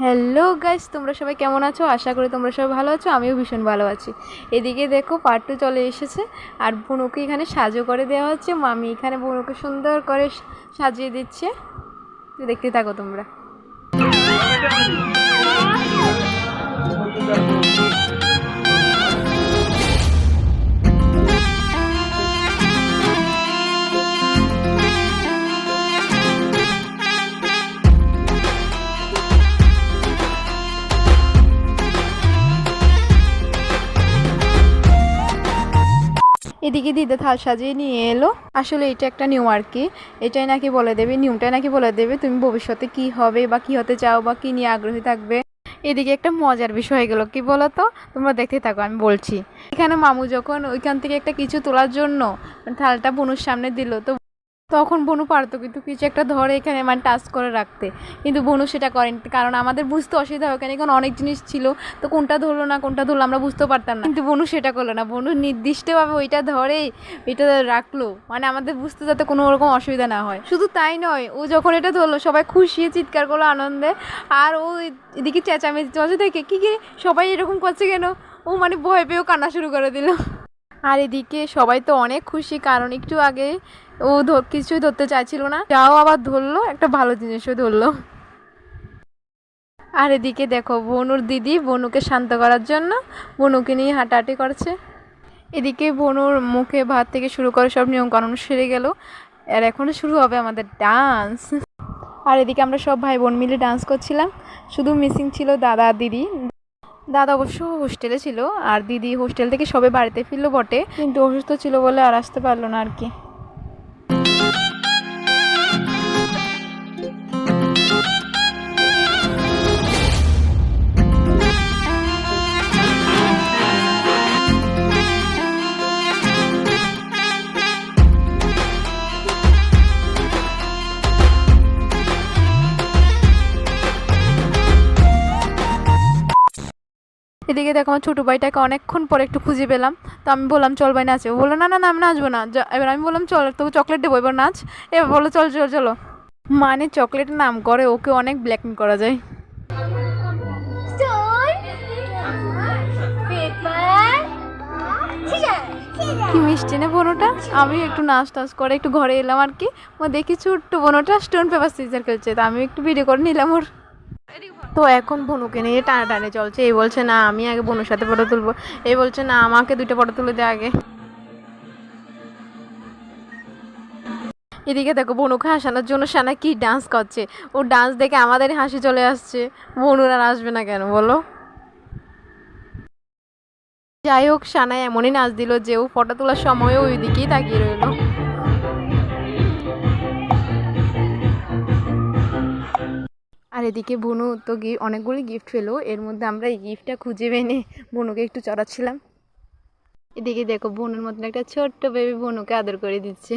Hello guys তোমরা সবাই কেমন আছো? আশা করি তোমরা সবাই ভালো আছো, আমিও ভীষণ ভালো আছি। এদিকে দেখো পার্ট টু চলে এসেছে, আর বুনুকে এখানে সাজো করে দেওয়া হচ্ছে। মামি এখানে বুনুকে সুন্দর করে সাজিয়ে দিচ্ছে। দেখতে থাকো তোমরা। এদিকে দিদা থাল সাজিয়ে নিয়ে এলো। আসলে এটা একটা নিউ আর কি। এটাই নাকি বলে দেবে নিউটাই নাকি বলে দেবে। তুমি ভবিষ্যতে কি হবে বা কি হতে চাও বা কি নিয়ে আগ্রহী থাকবে? এদিকে একটা মজার বিষয় হয়ে গেলো। কি বলো তো তোমরা দেখতে থাকো, আমি বলছি। এখানে মামু যখন ওইখান থেকে একটা কিছু তোলার জন্য থালটা বনুর সামনে দিল, তো তখন বনু পারতো কিন্তু কিছু একটা ধরে এখানে মানে টাচ করে রাখতে। কিন্তু বনু সেটা করেন। কারণ আমাদের বুঝতে অসুবিধা হয় কারণ এখানে অনেক জিনিস ছিল। তো কোনটা ধরলো না, কোনটা ধরলো আমরা বুঝতেও পারতাম না। কিন্তু বনু সেটা করল না। বনু নির্দিষ্টভাবে ওইটা ধরে এটা রাখল। মানে আমাদের বুঝতে যাতে কোনো রকম অসুবিধা না হয়। শুধু তাই নয়, ও যখন এটা ধরলো, সবাই খুশি, চিৎকার করল, আনন্দে। আর ও এদিকে চেঁচামেচি চলছে দেখে, কী কি সবাই এরকম করছে কেন? ও মানে ভয় পেয়েও কান্না শুরু করে দিল। আর এদিকে সবাই তো অনেক খুশি, কারণ একটু আগে ও কিছুই ধরতে চাইছিল না। যাও আবার ধরলো, একটা ভালো জিনিসও ধরলো। আর এদিকে দেখো, বনুর দিদি বনুকে শান্ত করার জন্য বনুকে নিয়ে হাঁটাহাঁটি করছে। এদিকে বনুর মুখে ভাত থেকে শুরু করে সব নিয়মকানুন সেরে গেল। আর এখনও শুরু হবে আমাদের ডান্স। আর এদিকে আমরা সব ভাই বোন মিলে ডান্স করছিলাম। শুধু মিসিং ছিল দাদা, দিদি। দাদা অবশ্য হোস্টেলে ছিল, আর দিদি হোস্টেল থেকে সবে বাড়িতে ফিরলো বটে, কিন্তু অসুস্থ ছিল বলে আর আসতে পারল না আর কি। এদিকে দেখো আমার ছোটো ভাইটাকে অনেকক্ষণ পরে একটু খুঁজে পেলাম। তো আমি বললাম চল ভাই নাচে। ও বলল না না না আমি নাচবো না। এবার আমি বললাম চল তবু চকলেট দেবো এবার নাচ। এবার বলো চল চল চলো। মানে চকলেটের নাম করে ওকে অনেক ব্ল্যাকমেল করা যায়. কি মিষ্টি না বোনোটা? আমি একটু নাচ টাচ করে একটু ঘরে এলাম আর কি। ও দেখি ছোট্ট বোনোটা স্টোন পেপার সিজার খেলছে। তো আমি একটু ভিডিও করে নিলাম ওর। তো এখন বনুকে নিয়ে টানা টানাটানি চলছে। এই বলছে, না, আমি আগে বনুর সাথে ফটো তুলবো। এই বলছে, না, আমাকে দুইটা ফটো তুলে দে আগে। এদিকে দেখো, বনুকে হাসানোর জন্য সানা কি ডান্স করছে। ও ডান্স দেখে আমাদের হাসি চলে আসছে। বনুর আর আসবে না কেন, বলো? যাই হোক সানায় এমনই নাচ দিল যে ও ফটো তোলার সময়ও ওই দিকেই তাকিয়ে রইল। আর এদিকে বনু তো অনেকগুলি গিফট পেল। এর মধ্যে আমরা এই গিফটটা খুঁজে মেনে বনুকে একটু চড়াচ্ছিলাম। এদিকে দেখো বনুর মতন একটা ছোট্ট বেবি বনুকে আদর করে দিচ্ছে।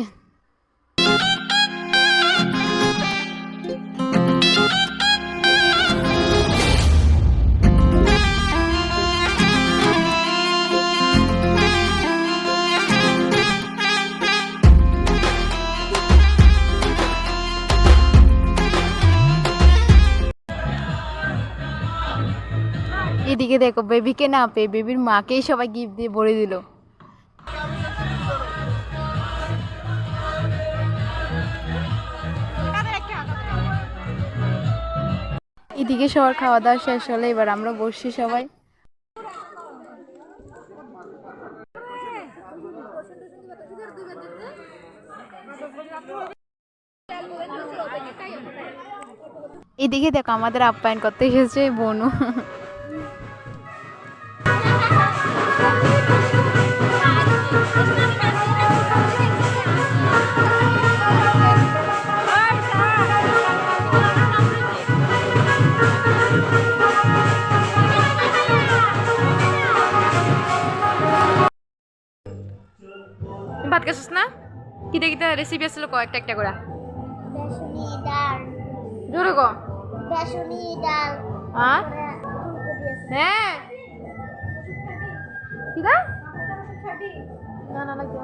এদিকে দেখো বেবিকে না পেয়ে বেবির মাকেই সবাই গিফট দিয়ে ভরে দিল। এদিকে সবার খাওয়া দাওয়া শেষ হলে, এবার আমরা বসছি সবাই। এদিকে দেখো, আমাদের আপ্যায়ন করতে এসেছে বনু। কিটা কিটা রেসিপি আসলে কয়েকটা একটা করে। বেসনি ডাল। জোরে ক। বেসনি ডাল। হ্যাঁ হ্যাঁ কিটা না না না কি?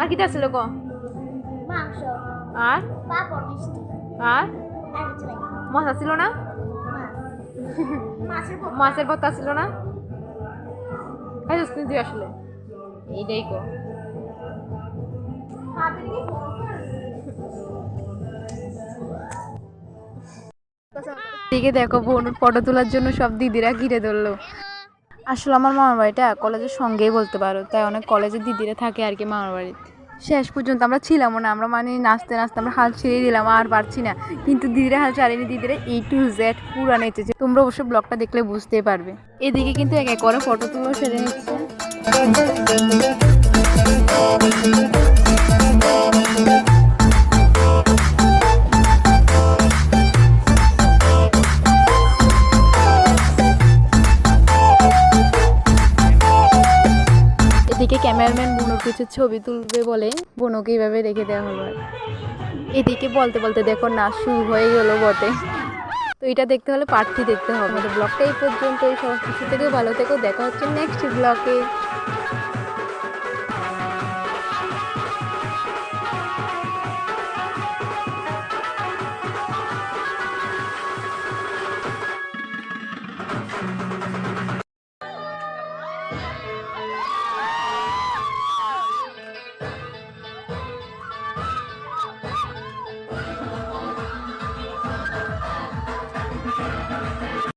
আর কিটা আসলে ক? মাংস। আর? পাপড় মিষ্টি। আর? মাছ ছিল না। মাছের ভর্তা ছিল না? তুই আসলে, এইটাই কো দিকে দেখো বোন, ফটো তোলার জন্য সব দিদিরা ঘিরে ধরলো। আসলে আমার মামার বাড়িটা কলেজের সঙ্গেই বলতে পারো, তাই অনেক কলেজের দিদিরা থাকে আর কি মামার বাড়িতে। শেষ পর্যন্ত আমরা ছিলাম না। আমরা মানে নাচতে নাচতে আমরা হাল ছেড়ে দিলাম, আর পারছি না। কিন্তু দিদিরা হাল ছাড়েনি, দিদিরা এ টু জেড পুরা নেচেছে। তোমরা অবশ্য ব্লগটা দেখলে বুঝতে পারবে। এদিকে কিন্তু এক এক করে ফটো তুলো সেরে নিচ্ছে। কিছু ছবি তুলবে বলে বোনকে এইভাবে রেখে দেওয়া হলো এদিকে বলতে বলতে দেখো না, শুরু হয়ে গেলো বটে। তো এটা দেখতে হলে পার্টি দেখতে হবে। আমাদের ব্লগটা এই পর্যন্ত এই সব কিছু থেকে, ভালো থেকেও দেখা হচ্ছে নেক্সট ব্লগে